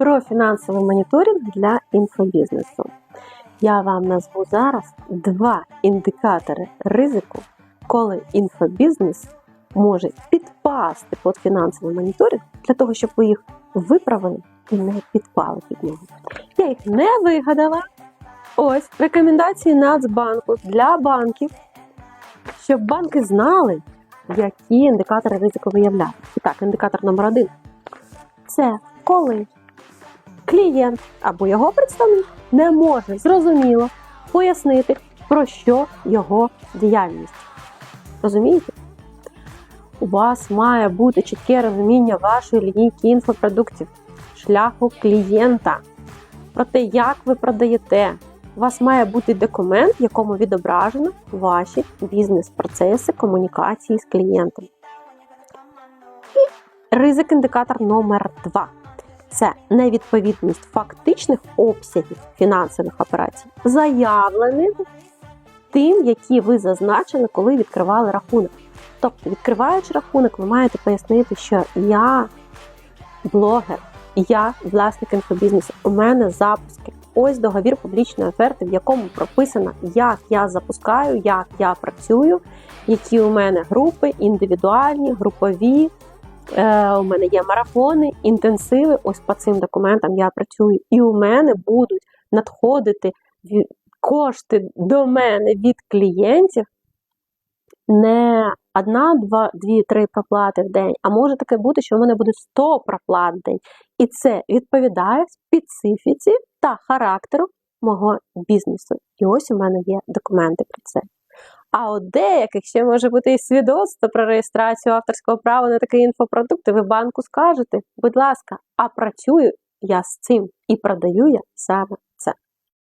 про фінансовий моніторинг для інфобізнесу. Я вам назву зараз два індикатори ризику, коли інфобізнес може підпасти під фінансовий моніторинг для того, щоб ви їх виправили і не підпали під нього. Я їх не вигадала. Ось рекомендації Нацбанку для банків, щоб банки знали, які індикатори ризику виявляти. І так, індикатор номер один це коли клієнт або його представник не може зрозуміло пояснити, про що його діяльність. Розумієте? У вас має бути чітке розуміння вашої лінійки інфопродуктів, шляху клієнта, про те, як ви продаєте. У вас має бути документ, в якому відображено ваші бізнес-процеси комунікації з клієнтом. І ризик-індикатор номер 2 це невідповідність фактичних обсягів фінансових операцій, заявлених тим, які ви зазначили, коли відкривали рахунок. Тобто, відкриваючи рахунок, ви маєте пояснити, що я блогер, я власник інфобізнесу, у мене запуски. Ось договір публічної оферти, в якому прописано, як я запускаю, як я працюю, які у мене групи, індивідуальні, групові. Е, у мене є марафони, інтенсиви. Ось по цим документам я працюю. І у мене будуть надходити кошти до мене від клієнтів не одна, два, дві, три проплати в день, а може таке бути, що у мене буде 100 проплат в день. І це відповідає специфіці та характеру мого бізнесу. І ось у мене є документи про це. А от деяких ще може бути і свідоцтво про реєстрацію авторського права на такий інфопродукт, і ви банку скажете, будь ласка, а працюю я з цим і продаю я саме